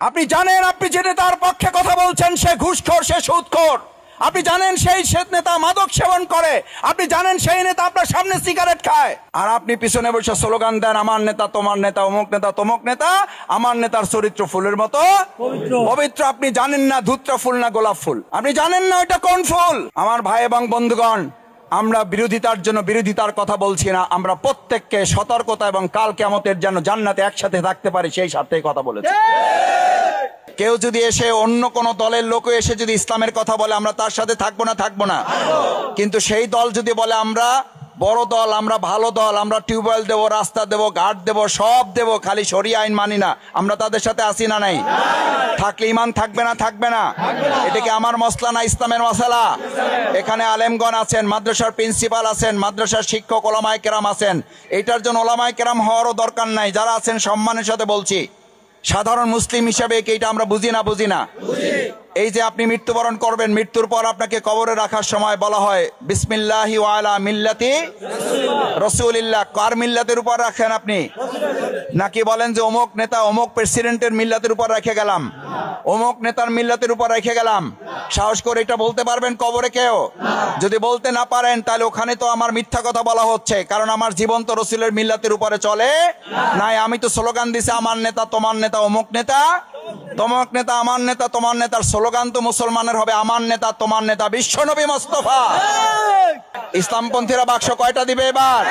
আপনি জানেন আপনি যে নেতার পক্ষে কথা বলছেন সে ঘুষখোর সে সুদখোর। আপনি জানেন সেই শ্বেত নেতা মাদক সেবন করে। আপনি জানেন সেই নেতা আপনার সামনে সিগারেট খায়। আর আপনি পিছনে বসে স্লোগান দেন আমার নেতা তোমার নেতা অমুক নেতা তমুক নেতা আমার নেতার চরিত্র ফুলের মতো পবিত্র। আপনি জানেন না ধুত্রা ফুল না গোলাপ ফুল। আপনি জানেন না ওইটা কোন ফুল? আমার ভাই এবং বন্ধুগণ আমরা বিরোধিতার জন্য বিরোধিতার কথা বলছি না। আমরা প্রত্যেককে সতর্কতা এবং কাল কেমতের যেন জান্নাতে একসাথে থাকতে পারি সেই স্বার্থে কথা বলেছি। কেউ যদি এসে অন্য কোন দলের লোক এসে যদি ইসলামের কথা বলে, আমরা তার সাথে থাকব না থাকব না। কিন্তু সেই দল যদি বলে, আমরা বড় দল, আমরা ভালো দল, আমরা টিউবওয়েল দেবো, রাস্তা দেবো, ঘাট দেবো, সব দেবো, খালি সরিয়ে আইন মানি না। আমরা তাদের সাথে আসি না নাই? থাকলে ইমান থাকবে না থাকবে না? এটা কি আমার মশলা না ইসলামের মশলা? এখানে আলেমগণ আছেন, মাদ্রাসার প্রিন্সিপাল আছেন, মাদ্রাসার শিক্ষক, ওলামায় কেরাম আছেন। এটার জন্য ওলামায় কেরাম হওয়ারও দরকার নাই। যারা আছেন, সম্মানের সাথে বলছি। সাধারণ মুসলিম হিসাবে এটা আমরা বুঝি না বুঝি না? এই যে আপনি মৃত্যুবরণ করবেন, মৃত্যুর পর আপনাকে কবরে রাখার সময় বলা হয়, বিসমিল্লাহি ওয়ালা মিল্লাতি রসুলিল্লাহ। কার মিল্লাতের উপর রাখেন আপনি? নাকি বলেন যে অমুক নেতা অমুক প্রেসিডেন্টের মিল্লাতের উপর রেখে গেলাম। অমুক নেতার মিল্লাতের উপর রেখে গেলাম। সাহস করে এটা বলতে পারবেন কবরে কেউ? যদি বলতে না পারেন, তাহলে ওখানে তো আমার মিথ্যা কথা বলা হচ্ছে, কারণ আমার জীবন তো রসুলের মিল্লাতের উপরে চলে নাই। আমি তো স্লোগান দিছি, আমার নেতা, তোমার নেতা, অমুক নেতা। তমক নেতা আমার নেতা তোমার নেতার স্লোগান তো মুসলমানের হবে আমার নেতা তোমার নেতা বিশ্বনবী মোস্তফা। ইসলামপন্থীরা বাক্স কয়টা দিবে এবার?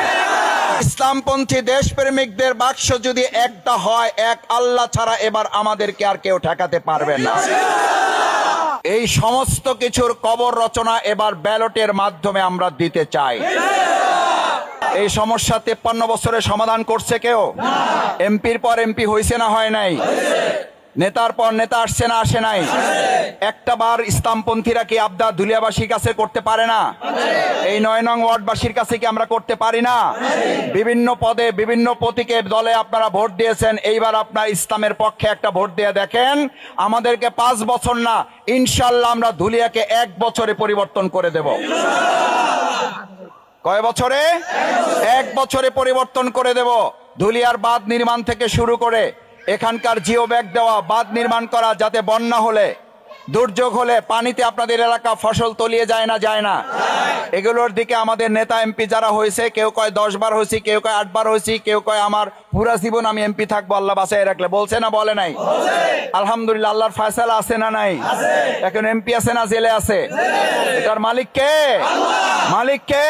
ইসলামপন্থী দেশপ্রেমিকদের বাক্স যদি একটা হয় এক আল্লাহ ছাড়া এবার আমাদেরকে আর কেউ ঠেকাতে পারবে না। এই সমস্ত কিছুর কবর রচনা এবার ব্যালটের মাধ্যমে আমরা দিতে চাই। এই সমস্যা তেপ্পান্ন বছরে সমাধান করছে কেউ? এমপির পর এমপি হয়েছে না হয় নাই? নেতার পর নেতা আসছে না, আসে নাই। একটা বার ইসলামপন্থীরা কি আবদা দুলিয়াবাসীর কাছে করতে পারে না? এই নয় নং ওয়ার্ডবাসীর কাছে কি আমরা করতে পারি না? বিভিন্ন পদে, বিভিন্ন প্রতীকে দলে আপনারা ভোট দিয়েছেন। এইবার আপনার ইসলামের পক্ষে একটা ভোট দিয়ে দেখেন, আমাদেরকে পাঁচ বছর না ইনশাল্লাহ আমরা ধুলিয়াকে এক বছরে পরিবর্তন করে দেব। কয় বছরে? এক বছরে পরিবর্তন করে দেব। ধুলিয়ার বাঁধ নির্মাণ থেকে শুরু করে এখানকার জিও ব্যাগ দেওয়া, বাঁধ নির্মাণ করা যাতে বন্যা হলে, দুর্যোগ হলে পানিতে আপনাদের এলাকা ফসল তলিয়ে যায় না যায় না। এগুলোর দিকে আমাদের নেতা এমপি যারা হয়েছে, কেউ কয় দশ বার হয়েছি, কেউ কয় আট বার হয়েছি, কেউ কয় আমার পুরা জীবন আমি এমপি থাকব, আল্লাহ বাসায় রাখলে। বলছে না, বলে নাই? আলহামদুলিল্লাহ, আল্লাহর ফয়সালা আছে না নাই? এখন এমপি আছে না, জেলে আছে? এটার মালিক কে? মালিক কে?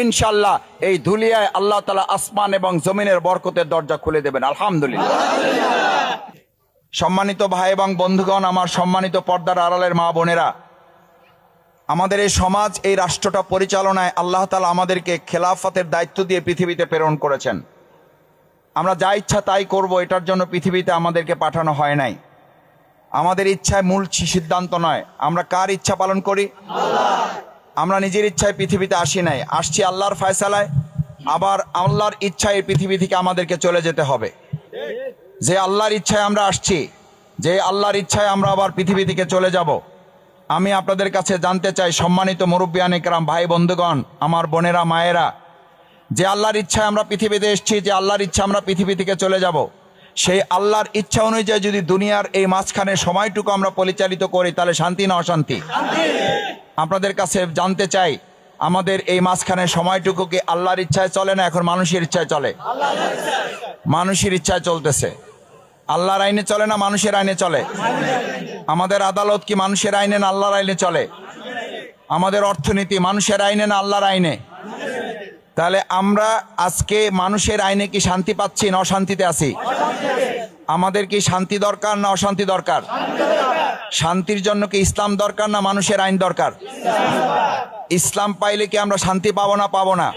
ইনশাল্লাহ এই ধুলিয়ায় আল্লাহ তালা আসমান এবং জমিনের বরকতের দরজা খুলে দেবেন, আলহামদুলিল্লাহ। সম্মানিত ভাই এবং বন্ধুগণ, আমার সম্মানিত পর্দার আড়ালের মা বোনেরা, আমাদের এই সমাজ, এই রাষ্ট্রটা পরিচালনায় আল্লাহ তালা আমাদেরকে খেলাফতের দায়িত্ব দিয়ে পৃথিবীতে প্রেরণ করেছেন। আমরা যা ইচ্ছা তাই করব, এটার জন্য পৃথিবীতে আমাদেরকে পাঠানো হয় নাই। আমাদের ইচ্ছায় মূল সিদ্ধান্ত নয়। আমরা কার ইচ্ছা পালন করি? আমরা নিজের ইচ্ছায় পৃথিবীতে আসি নাই। আসছি আল্লাহর ফয়সালায়, আবার আল্লাহর ইচ্ছায় পৃথিবী থেকে আমাদেরকে চলে যেতে হবে। যে আল্লাহর ইচ্ছায় আমরা আসছি, যে আল্লাহর ইচ্ছায় আমরা আবার পৃথিবী থেকে চলে যাব। আমি আপনাদের কাছে জানতে চাই, সম্মানিত মুরব্বিয়ানিকরাম ভাই বন্ধুগণ, আমার বোনেরা, মায়েরা, যে আল্লাহর ইচ্ছায় আমরা পৃথিবীতে এসেছি, যে আল্লাহর ইচ্ছা আমরা পৃথিবী থেকে চলে যাব, সেই আল্লাহর ইচ্ছা অনুযায়ী যদি দুনিয়ার এই মাঝখানে সময়টুকু আমরা পরিচালিত করি, তাহলে শান্তি না অশান্তি? আপনাদের কাছে জানতে চাই, আমাদের এই মাঝখানে সময়টুকু কি আল্লাহর ইচ্ছায় চলে না এখন মানুষের ইচ্ছায় চলে? মানুষের ইচ্ছায় চলতেছে। আল্লাহর আইনে চলে না মানুষের আইনে চলে? আমাদের আদালত কি মানুষের আইনে না আল্লাহর আইনে চলে? আমাদের অর্থনীতি মানুষের আইনে না আল্লাহর আইনে? তাহলে আমরা আজকে মানুষের আইনে কি শান্তি পাচ্ছি না অশান্তিতে আছি? আমাদের কি শান্তি দরকার না অশান্তি দরকার? শান্তির জন্য কি ইসলাম দরকার না মানুষের আইন দরকার? ইসলাম পাইলে কি আমরা শান্তি পাবো না পাবো না?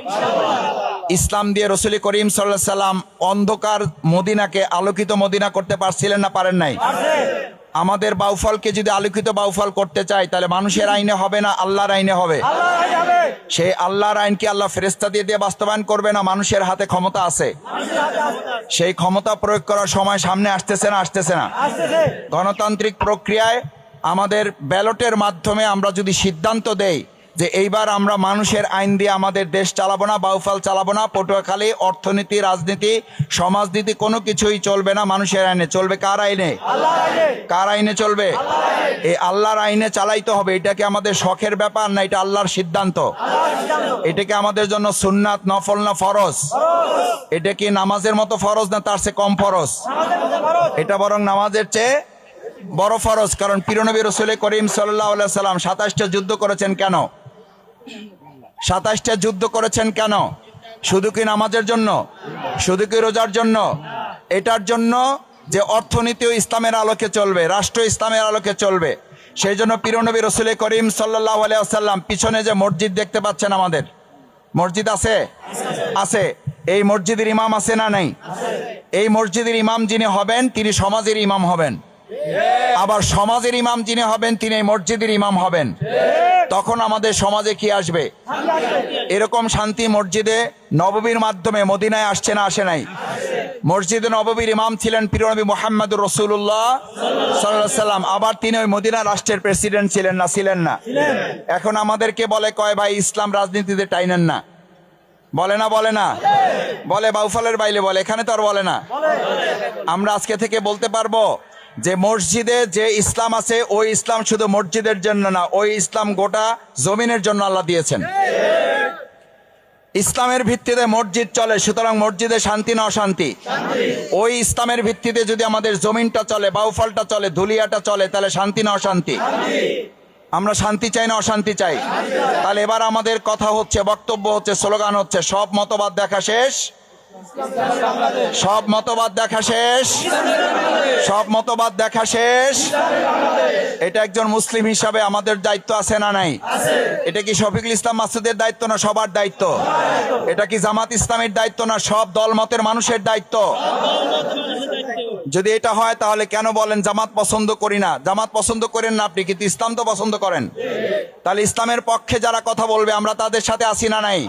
ইসলাম দিয়ে রসুল করিম সাল্লাহ সাল্লাম অন্ধকার মদিনাকে আলোকিত মদিনা করতে পারছিলেন না, পারেন নাই? আমাদের বাউফলকে যদি আলোকিত বাউফল করতে চাই তাহলে মানুষের আইনে হবে না আল্লাহর আইনে হবে। সেই আল্লাহর আইনকে আল্লাহ ফেরেস্তা দিয়ে দিয়ে বাস্তবায়ন করবে না মানুষের হাতে ক্ষমতা আছে। সেই ক্ষমতা প্রয়োগ করার সময় সামনে আসতেছে না আসতেছে না। গণতান্ত্রিক প্রক্রিয়ায় আমাদের ব্যালটের মাধ্যমে আমরা যদি সিদ্ধান্ত দেই যে এইবার আমরা মানুষের আইন দিয়ে আমাদের দেশ চালাবো না, বাউফাল চালাবো না, পটুয়াখালী, অর্থনীতি, রাজনীতি, সমাজনীতি, কোনো কিছুই চলবে না মানুষের আইনে। চলবে কার আইনে? কার আইনে চলবে? এই আল্লাহর আইনে চালাইতে হবে। এটা কি আমাদের শখের ব্যাপার না এটা আল্লাহর সিদ্ধান্ত? এটা কি আমাদের জন্য সুন্নাত নফল না ফরজ? এটা কি নামাজের মতো ফরজ না তার চেয়ে কম ফরজ? এটা বরং নামাজের চেয়ে বড় ফরজ। কারণ পিরনবী রসুল করিম সাল্লাহ সাল্লাম সাতাশটা যুদ্ধ করেছেন কেন? সাতাশটা যুদ্ধ করেছেন কেন? শুধু কি নামাজের জন্য? শুধু কি রোজার জন্য? এটার জন্য যে অর্থনীতিও ইসলামের আলোকে চলবে, রাষ্ট্র ইসলামের আলোকে চলবে, সেই জন্য পিরনবী রসুল করিম সাল্লাহ আলিয়াল্লাম পিছনে যে মসজিদ দেখতে পাচ্ছেন আমাদের, মসজিদ আছে? আছে। এই মসজিদের ইমাম আছে না নেই? এই মসজিদের ইমাম যিনি হবেন, তিনি সমাজের ইমাম হবেন। আবার সমাজের ইমাম যিনি হবেন, তিনি মসজিদের ইমাম হবেন। তখন আমাদের সমাজে কি আসবে? এরকম শান্তি মসজিদে নববীর মাধ্যমে মদিনায় আসছে না আসে নাই? মসজিদে নববীর ইমাম ছিলেন পিরনবী মোহাম্মদুর রসুল্লাহ সাল্লাম আবার তিনি ওই মদিনা রাষ্ট্রের প্রেসিডেন্ট ছিলেন না ছিলেন না। এখন আমাদেরকে বলে, কয় ভাই, ইসলাম রাজনীতিতে টাইনেন না। বলে না বলে না। বলে বাউফলের বাইলে বলে, এখানে তো আর বলে না। আমরা আজকে থেকে বলতে পারব যে মসজিদে যে ইসলাম আছে, ওই ইসলাম শুধু মসজিদের জন্য না, ওই ইসলাম গোটা জমিনের জন্য আল্লাহ দিয়েছেন। ইসলামের ভিত্তিতে মসজিদ চলে, সুতরাং মসজিদে শান্তি না অশান্তি। ওই ইসলামের ভিত্তিতে যদি আমাদের জমিনটা চলে, বাউফলটা চলে, ধুলিয়াটা চলে, তাহলে শান্তি না অশান্তি? আমরা শান্তি চাই না অশান্তি চাই? তাহলে এবার আমাদের কথা হচ্ছে, বক্তব্য হচ্ছে, স্লোগান হচ্ছে, সব মতবাদ দেখা শেষ। সব মতবাদ দেখা শেষ। সব মতবাদ দেখা শেষ। এটা একজন মুসলিম হিসাবে আমাদের দায়িত্ব আছে না নাই? এটা কি শফিকুল ইসলাম মাসুদের দায়িত্ব না সবার দায়িত্ব? এটা কি জামাত ইসলামের দায়িত্ব না সব দল মতের মানুষের দায়িত্ব? যদি এটা হয়, তাহলে কেন বলেন জামাত পছন্দ করি না? জামাত পছন্দ করেন না আপনি, কিন্তু ইসলাম তো পছন্দ করেন। তাহলে ইসলামের পক্ষে যারা কথা বলবে, আমরা তাদের সাথে আসি না নাই?